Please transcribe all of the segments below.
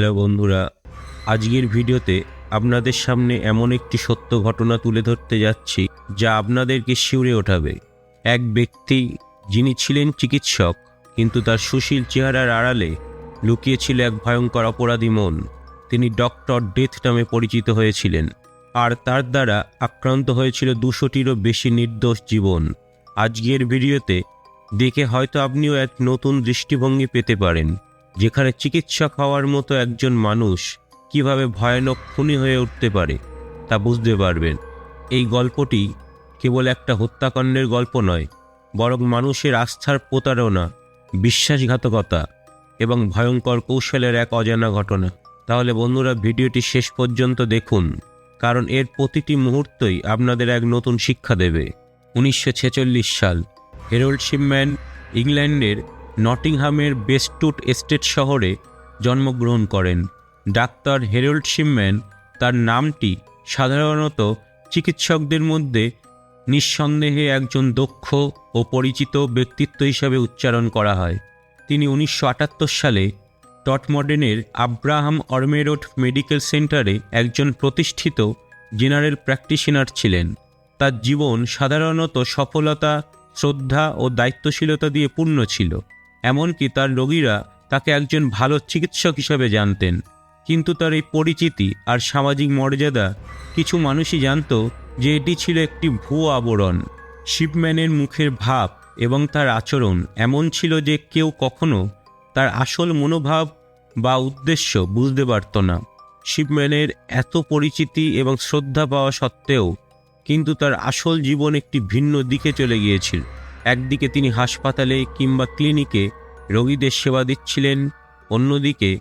Hello বন্ধুরা, আজকের ভিডিওতে আপনাদের সামনে এমন একটি সত্য ঘটনা তুলে ধরতে যাচ্ছি যা আপনাদেরকে শিউরে ওঠাবে। এক ব্যক্তি যিনি ছিলেন চিকিৎসক, কিন্তু তার সুশীল চেহারার আড়ালে লুকিয়েছিল এক ভয়ঙ্কর অপরাধী মন। তিনি ডক্টর ডেথ নামে পরিচিত হয়েছিলেন, আর তার দ্বারা আক্রান্ত হয়েছিল দুশোটিরও বেশি নির্দোষ জীবন। আজকের ভিডিওতে দেখে হয়তো আপনিও এক নতুন দৃষ্টিভঙ্গি পেতে পারেন। যেখানে চিকিৎসক হওয়ার মতো একজন মানুষ কীভাবে ভয়ানক খুনি হয়ে উঠতে পারে তা বুঝতে পারবেন। এই গল্পটি কেবল একটা হত্যাকাণ্ডের গল্প নয়, বরং মানুষের আস্থার প্রতারণা, বিশ্বাসঘাতকতা এবং ভয়ঙ্কর কৌশলের এক অজানা ঘটনা। তাহলে বন্ধুরা, ভিডিওটি শেষ পর্যন্ত দেখুন, কারণ এর প্রতিটি মুহূর্তই আপনাদের এক নতুন শিক্ষা দেবে। উনিশশো ছেচল্লিশ সাল, হেরল্ড শিপম্যান ইংল্যান্ডের নটিংহামের বেস্টুট এস্টেট শহরে জন্মগ্রহণ করেন। ডাক্তার হেরল্ড শিপম্যান তার নামটি সাধারণত চিকিৎসকদের মধ্যে নিঃসন্দেহে একজন দক্ষ ও পরিচিত ব্যক্তিত্ব হিসাবে উচ্চারণ করা হয়। তিনি উনিশশো আটাত্তর সালে টটমডেনের আব্রাহাম অর্মেরোড মেডিকেল সেন্টারে একজন প্রতিষ্ঠিত জেনারেল প্র্যাকটিশনার ছিলেন। তার জীবন সাধারণত সফলতা, শ্রদ্ধা ও দায়িত্বশীলতা দিয়ে পূর্ণ ছিল। এমনকি তার রোগীরা তাকে একজন ভালো চিকিৎসক হিসাবে জানতেন। কিন্তু তার এই পরিচিতি আর সামাজিক মর্যাদা কিছু মানুষই জানত যে এটি ছিল একটি ভুয়ো আবরণ, শিপম্যানের মুখের ভাব এবং তার আচরণ এমন ছিল যে কেউ কখনো তার আসল মনোভাব বা উদ্দেশ্য বুঝতে পারত না। শিপম্যানের এত পরিচিতি এবং শ্রদ্ধা পাওয়া সত্ত্বেও কিন্তু তার আসল জীবন একটি ভিন্ন দিকে চলে গিয়েছিল। একদিকে তিনি হাসপাতালে কিংবা ক্লিনিকে রোগীদের সেবা দিচ্ছিলেন, অন্যদিকে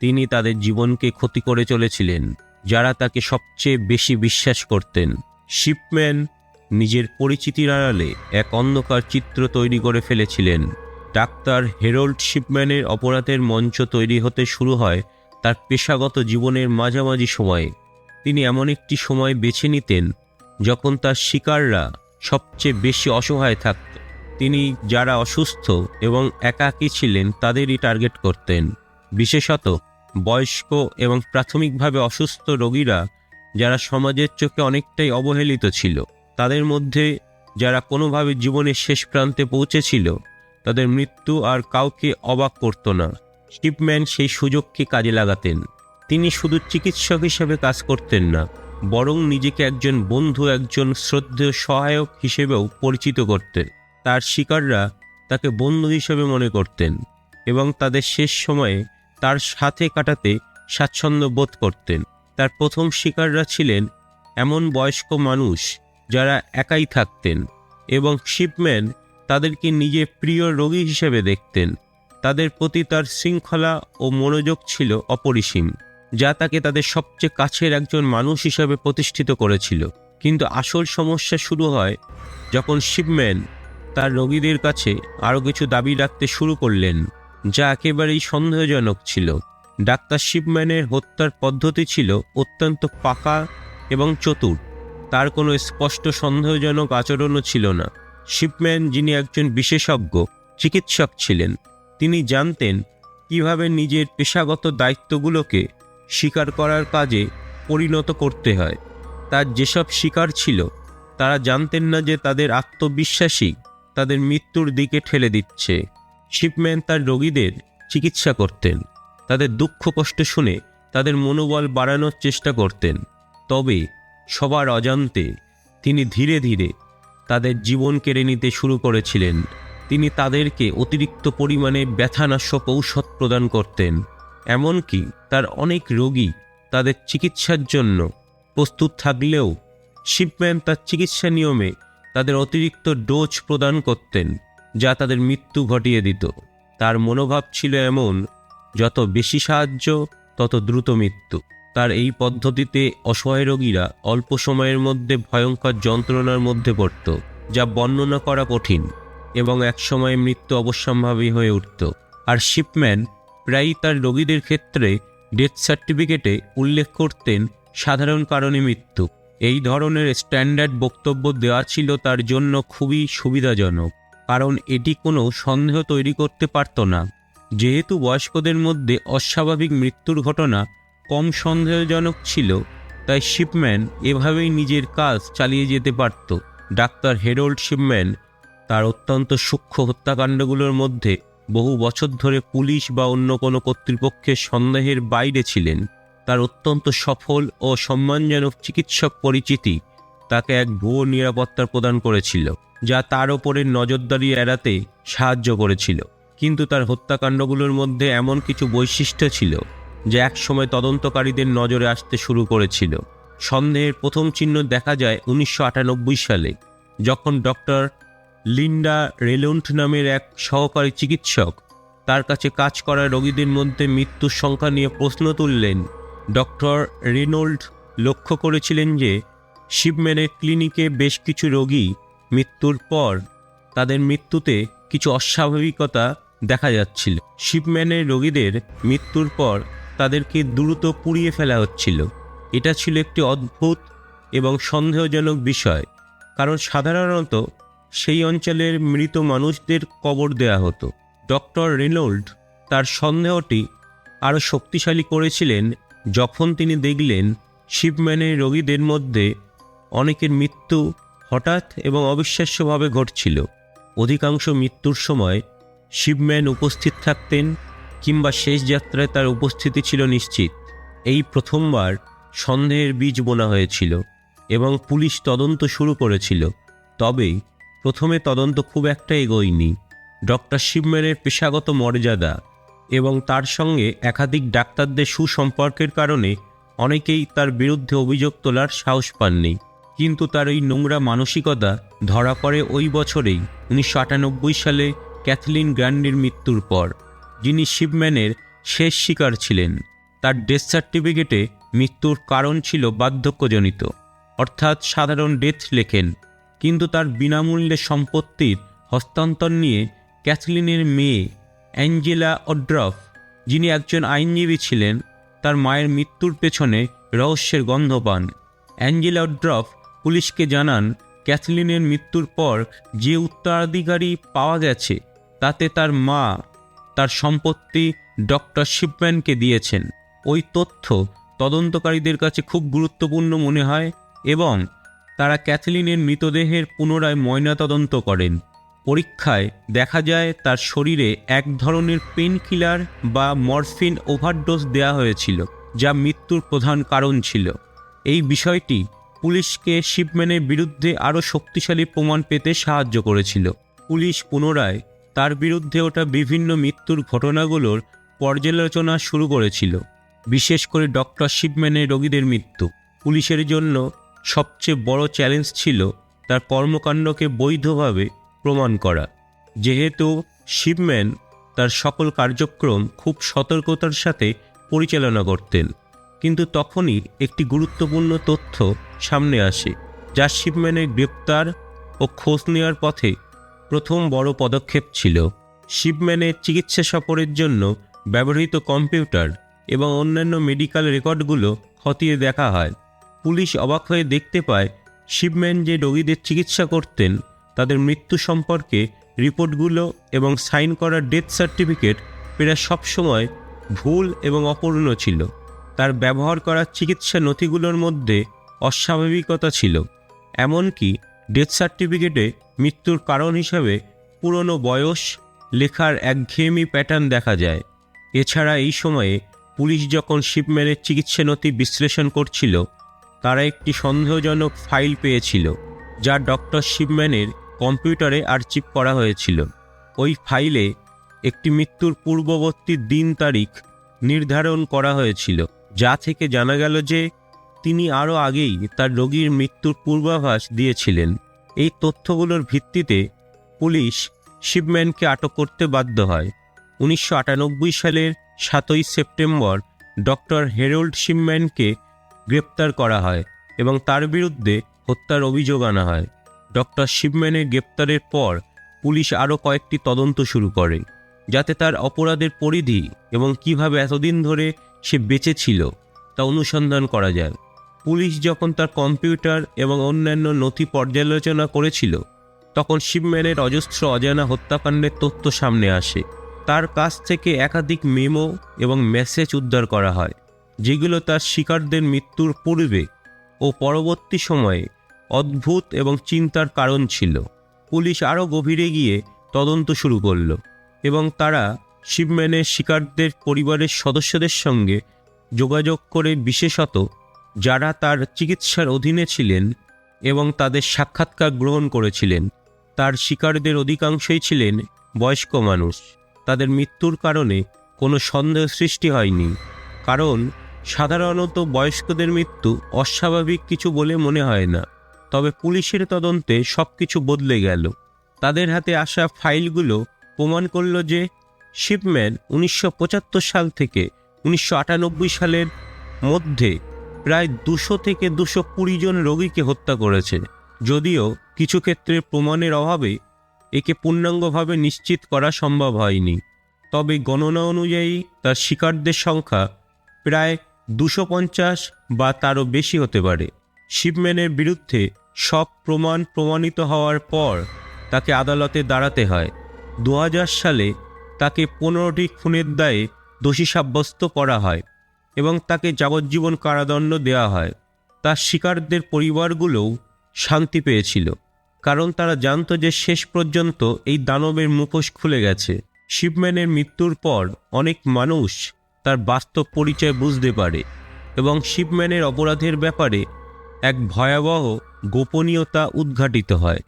তিনি তাদের জীবনকে ক্ষতি করে চলেছিলেন, যারা তাকে সবচেয়ে বেশি বিশ্বাস করতেন। শিপম্যান নিজের পরিচিতির আড়ালে এক অন্ধকার চিত্র তৈরি করে ফেলেছিলেন। ডাক্তার হেরল্ড শিপম্যানের অপরাধের মঞ্চ তৈরি হতে শুরু হয় তার পেশাগত জীবনের মাঝামাঝি সময়ে। তিনি এমন একটি সময় বেছে নিতেন যখন তার শিকাররা সবচেয়ে বেশি অসহায় থাকত। তিনি যারা অসুস্থ এবং একাকী ছিলেন তাদেরই টার্গেট করতেন। বিশেষত বয়স্ক এবং প্রাথমিকভাবে অসুস্থ রোগীরা যারা সমাজের চোখে অনেকটাই অবহেলিত ছিল, তাদের মধ্যে যারা কোনোভাবে জীবনের শেষ প্রান্তে পৌঁছেছিল, তাদের মৃত্যু আর কাউকে অবাক করত না। শিপম্যান সেই সুযোগকে কাজে লাগাতেন। তিনি শুধু চিকিৎসক হিসেবে কাজ করতেন না, বরং নিজেকে একজন বন্ধু, একজন শ্রদ্ধেয় সহায়ক হিসেবেও পরিচিত করতেন। তার শিকাররা তাকে বন্ধু হিসেবে মনে করতেন এবং তাদের শেষ সময়ে তার সাথে কাটাতে স্বাচ্ছন্দ্য বোধ করতেন। তার প্রথম শিকাররা ছিলেন এমন বয়স্ক মানুষ যারা একাই থাকতেন এবং শিপম্যান তাদেরকে নিজের প্রিয় রোগী হিসেবে দেখতেন। তাদের প্রতি তার শৃঙ্খলা ও মনোযোগ ছিল অপরিসীম, যা তাকে তাদের সবচেয়ে কাছের একজন মানুষ হিসাবে প্রতিষ্ঠিত করেছিল। কিন্তু আসল সমস্যা শুরু হয় যখন শিপম্যান তার রোগীদের কাছে আরও কিছু দাবি রাখতে শুরু করলেন, যা একেবারেই সন্দেহজনক ছিল। ডাক্তার শিপম্যানের হত্যার পদ্ধতি ছিল অত্যন্ত পাকা এবং চতুর। তার কোনো স্পষ্ট সন্দেহজনক আচরণও ছিল না। শিপম্যান, যিনি একজন বিশেষজ্ঞ, চিকিৎসক ছিলেন, তিনি জানতেন কীভাবে নিজের পেশাগত দায়িত্বগুলোকে স্বীকার করার কাজে পরিণত করতে হয়। তার যেসব শিকার ছিল, তারা জানতেন না যে তাদের আত্মবিশ্বাসী তাদের মৃত্যুর দিকে ঠেলে দিচ্ছে। শিপম্যান তার রোগীদের চিকিৎসা করতেন। তাদের দুঃখ কষ্ট শুনে তাদের মনোবল বাড়ানোর চেষ্টা করতেন। তবে সবার অজান্তে তিনি ধীরে ধীরে তাদের জীবন কেড়ে নিতে শুরু করেছিলেন। তিনি তাদেরকে অতিরিক্ত পরিমাণে ব্যথানাশক ঔষধ প্রদান করতেন, এমনকি তার অনেক রোগী তাদের চিকিৎসার জন্য প্রস্তুত থাকলেও শিপম্যান তার চিকিৎসা নিয়মে তাদের অতিরিক্ত ডোজ প্রদান করতেন, যা তাদের মৃত্যু ঘটিয়ে দিত। তার মনোভাব ছিল এমন, যত বেশি সাহায্য, তত দ্রুত মৃত্যু। তার এই পদ্ধতিতে অসহায় রোগীরা অল্প সময়ের মধ্যে ভয়ঙ্কর যন্ত্রণার মধ্যে পড়ত, যা বর্ণনা করা কঠিন এবং একসময় মৃত্যু অবশ্যম্ভাবী হয়ে উঠত। আর শিপম্যান প্রায়ই তার রোগীদের ক্ষেত্রে ডেথ সার্টিফিকেটে উল্লেখ করতেন, সাধারণ কারণে মৃত্যু। এই ধরনের স্ট্যান্ডার্ড বক্তব্য দেওয়া ছিল তার জন্য খুবই সুবিধাজনক, কারণ এটি কোনো সন্দেহ তৈরি করতে পারত না। যেহেতু বয়স্কদের মধ্যে অস্বাভাবিক মৃত্যুর ঘটনা কম সন্দেহজনক ছিল, তাই শিপম্যান এভাবেই নিজের কাজ চালিয়ে যেতে পারত। ডাক্তার হেরোল্ড শিপম্যান তার অত্যন্ত সূক্ষ্ম হত্যাকাণ্ডগুলোর মধ্যে বহু বছর ধরে পুলিশ বা অন্য কোনো কর্তৃপক্ষের সন্দেহের বাইরে ছিলেন। তার অত্যন্ত সফল ও সম্মানজনক চিকিৎসক পরিচিতি তাকে এক ভুয়ো নিরাপত্তা প্রদান করেছিল, যা তার ওপরে নজরদারি এড়াতে সাহায্য করেছিল। কিন্তু তার হত্যাকাণ্ডগুলোর মধ্যে এমন কিছু বৈশিষ্ট্য ছিল, যা একসময় তদন্তকারীদের নজরে আসতে শুরু করেছিল। সন্দেহের প্রথম চিহ্ন দেখা যায় উনিশশো আটানব্বই সালে, যখন ডক্টর লিন্ডা রেলুন্ট নামের এক সহকারী চিকিৎসক তার কাছে কাজ করা রোগীদের মধ্যে মৃত্যুর সংখ্যা নিয়ে প্রশ্ন তুললেন ডক্টর রেনোল্ড লক্ষ্য করেছিলেন যে শিবম্যানের ক্লিনিকে বেশ কিছু রোগী মৃত্যুর পর তাদের মৃত্যুতে কিছু অস্বাভাবিকতা দেখা যাচ্ছিল। শিবম্যানের রোগীদের মৃত্যুর পর তাদেরকে দ্রুত পুড়িয়ে ফেলা হচ্ছিল। এটা ছিল একটি অদ্ভুত এবং সন্দেহজনক বিষয়, কারণ সাধারণত সেই অঞ্চলের মৃত মানুষদের কবর দেয়া হতো। ডক্টর রেনোল্ড তার সন্দেহটি আরও শক্তিশালী করেছিলেন যখন তিনি দেখলেন শিবম্যানের রোগীদের মধ্যে অনেকের মৃত্যু হঠাৎ এবং অবিশ্বাস্যভাবে ঘটছিল, অধিকাংশ মৃত্যুর সময় শিবম্যান উপস্থিত থাকতেন কিংবা শেষ যাত্রায় তার উপস্থিতি ছিল নিশ্চিত। এই প্রথমবার সন্দেহের বীজ বোনা হয়েছিল এবং পুলিশ তদন্ত শুরু করেছিল। তবে প্রথমে তদন্ত খুব একটা এগোয়নি। ডক্টর শিবম্যানের পেশাগত মর্যাদা এবং তার সঙ্গে একাধিক ডাক্তারদের সুসম্পর্কের কারণে অনেকেই তার বিরুদ্ধে অভিযোগ তোলার সাহস পাননি। কিন্তু তার এই নোংরা মানসিকতা ধরা পড়ে ওই বছরেই, উনিশশো আটানব্বই সালে ক্যাথলিন গ্র্যান্ডির মৃত্যুর পর, যিনি শিবম্যানের শেষ শিকার ছিলেন। তার ডেথ সার্টিফিকেটে মৃত্যুর কারণ ছিল বার্ধক্যজনিত, অর্থাৎ সাধারণ ডেথ লেখেন। কিন্তু তার বিনামূল্যে সম্পত্তির হস্তান্তর নিয়ে ক্যাথলিনের মেয়ে অ্যাঞ্জেলা অড্রফ, যিনি একজন আইনজীবী ছিলেন, তার মায়ের মৃত্যুর পেছনে রহস্যের গন্ধ পান। অ্যাঞ্জেলা অড্রফ পুলিশকে জানান, ক্যাথলিনের মৃত্যুর পর যে উত্তরাধিকারী পাওয়া গেছে, তাতে তার মা তার সম্পত্তি ডক্টর শিবম্যানকে দিয়েছেন। ওই তথ্য তদন্তকারীদের কাছে খুব গুরুত্বপূর্ণ মনে হয় এবং তারা ক্যাথলিনের মৃতদেহের পুনরায় ময়নাতদন্ত করেন। পরীক্ষায় দেখা যায় তার শরীরে এক ধরনের পেন কিলার বা মরফিন ওভারডোজ দেওয়া হয়েছিল, যা মৃত্যুর প্রধান কারণ ছিল। এই বিষয়টি পুলিশকে শিপম্যানের বিরুদ্ধে আরও শক্তিশালী প্রমাণ পেতে সাহায্য করেছিল। পুলিশ পুনরায় তার বিরুদ্ধে ওঠা বিভিন্ন মৃত্যুর ঘটনাগুলোর পর্যালোচনা শুরু করেছিল, বিশেষ করে ডক্টর শিপম্যানের রোগীদের মৃত্যু। পুলিশের জন্য সবচেয়ে বড় চ্যালেঞ্জ ছিল তার কর্মকাণ্ডকে বৈধভাবে প্রমাণ করা। যেহেতু শিবম্যান তার সকল কার্যক্রম খুব সতর্কতার সাথে পরিচালনা করতেন, কিন্তু তখনই একটি গুরুত্বপূর্ণ তথ্য সামনে আসে, যা শিবম্যানের গ্রেপ্তার ও খোঁজ নেওয়ার পথে প্রথম বড় পদক্ষেপ ছিল। শিবম্যানের চিকিৎসা সফরের জন্য ব্যবহৃত কম্পিউটার এবং অন্যান্য মেডিকেল রেকর্ডগুলো খতিয়ে দেখা হয়। পুলিশ অবাক হয়ে দেখতে পায় শিবম্যান যে রোগীদের চিকিৎসা করতেন তাদের মৃত্যু সম্পর্কে রিপোর্টগুলো এবং সাইন করা ডেথ সার্টিফিকেট প্রায় সবসময় ভুল এবং অপূর্ণ ছিল। তার ব্যবহার করা চিকিৎসা নথিগুলোর মধ্যে অস্বাভাবিকতা ছিল, এমনকি ডেথ সার্টিফিকেটে মৃত্যুর কারণ হিসাবে পুরনো বয়স লেখার একঘেয়েমি প্যাটার্ন দেখা যায়। এছাড়া এই সময়ে পুলিশ যখন শিপম্যানের চিকিৎসা নথি বিশ্লেষণ করছিল, তারা একটি সন্দেহজনক ফাইল পেয়েছিল, যা ডক্টর শিবম্যানের কম্পিউটারে আর্চিভ করা হয়েছিল। ওই ফাইলে একটি মৃত্যুর পূর্ববর্তী দিন তারিখ নির্ধারণ করা হয়েছিল, যা থেকে জানা গেল যে তিনি আরও আগেই তার রোগীর মৃত্যুর পূর্বাভাস দিয়েছিলেন। এই তথ্যগুলোর ভিত্তিতে পুলিশ শিবম্যানকে আটক করতে বাধ্য হয়। উনিশশো আটানব্বই সালের সাতই সেপ্টেম্বর ডক্টর হেরল্ড শিবম্যানকে গ্রেপ্তার করা হয় এবং তার বিরুদ্ধে হত্যার অভিযোগ আনা হয়। ডক্টর শিবম্যানের গ্রেপ্তারের পর পুলিশ আরও কয়েকটি তদন্ত শুরু করে, যাতে তার অপরাধের পরিধি এবং কীভাবে এতদিন ধরে সে বেঁচে ছিল তা অনুসন্ধান করা যায়। পুলিশ যখন তার কম্পিউটার এবং অন্যান্য নথি পর্যালোচনা করেছিল, তখন শিবম্যানের অজস্র অজানা হত্যাকাণ্ডের তথ্য সামনে আসে। তার কাছ থেকে একাধিক মেমো এবং মেসেজ উদ্ধার করা হয়, যেগুলো তার শিকারদের মৃত্যুর পূর্বে ও পরবর্তী সময়ে অদ্ভুত এবং চিন্তার কারণ ছিল। পুলিশ আরও গভীরে গিয়ে তদন্ত শুরু করল এবং তারা শিবম্যানের শিকারদের পরিবারের সদস্যদের সঙ্গে যোগাযোগ করে বিশেষত যারা তার চিকিৎসার অধীনে ছিলেন এবং তাদের সাক্ষাৎকার গ্রহণ করেছিলেন। তার শিকারদের অধিকাংশই ছিলেন বয়স্ক মানুষ। তাদের মৃত্যুর কারণে কোনো সন্দেহ সৃষ্টি হয়নি। কারণ সাধারণত বয়স্কদের মৃত্যু অস্বাভাবিক কিছু বলে মনে হয় না। তবে পুলিশের তদন্তে সব কিছু বদলে গেল। তাদের হাতে আসা ফাইলগুলো প্রমাণ করল যে শিপম্যান উনিশশো পঁচাত্তর সাল থেকে উনিশশো আটানব্বই সালের মধ্যে প্রায় দুশো থেকে দুশো কুড়ি জন রোগীকে হত্যা করেছে। যদিও কিছু ক্ষেত্রে প্রমাণের অভাবে একে পূর্ণাঙ্গভাবে নিশ্চিত করা সম্ভব হয়নি। তবে গণনা অনুযায়ী তার শিকারদের সংখ্যা প্রায় দুশো পঞ্চাশ বা তারও বেশি হতে পারে। শিবম্যানের বিরুদ্ধে সব প্রমাণ প্রমাণিত হওয়ার পর তাকে আদালতে দাঁড়াতে হয়। দু হাজার সালে তাকে পনেরোটি খুনের দায়ে দোষী সাব্যস্ত করা হয় এবং তাকে যাবজ্জীবন কারাদণ্ড দেওয়া হয়। তার শিকারদের পরিবারগুলোও শান্তি পেয়েছিল, কারণ তারা জানতো যে শেষ পর্যন্ত এই দানবের মুখোশ খুলে গেছে। শিবম্যানের মৃত্যুর পর অনেক মানুষ তার বাস্তব পরিচয় বুঝতে পারে এবং শিবম্যানের অপরাধের ব্যাপারে এক ভয়াবহ গোপনীয়তা উদ্ঘাটিত হয়,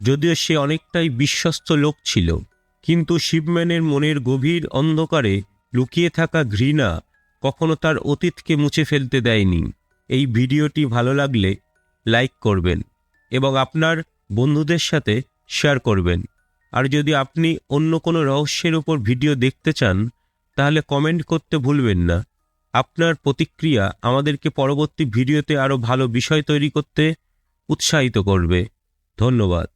যদিও সে অনেকটাই বিশ্বস্ত লোক ছিল। কিন্তু শিবম্যানের মনের গভীর অন্ধকারে লুকিয়ে থাকা ঘৃণা কখনো তার অতীতকে মুছে ফেলতে দেয়নি। এই ভিডিওটি ভালো লাগলে লাইক করবেন এবং আপনার বন্ধুদের সাথে শেয়ার করবেন। আর যদি আপনি অন্য কোনো রহস্যের উপর ভিডিও দেখতে চান, তাহলে কমেন্ট করতে ভুলবেন না। আপনার প্রতিক্রিয়া আমাদেরকে পরবর্তী ভিডিওতে আরও ভালো বিষয় তৈরি করতে উৎসাহিত করবে। ধন্যবাদ।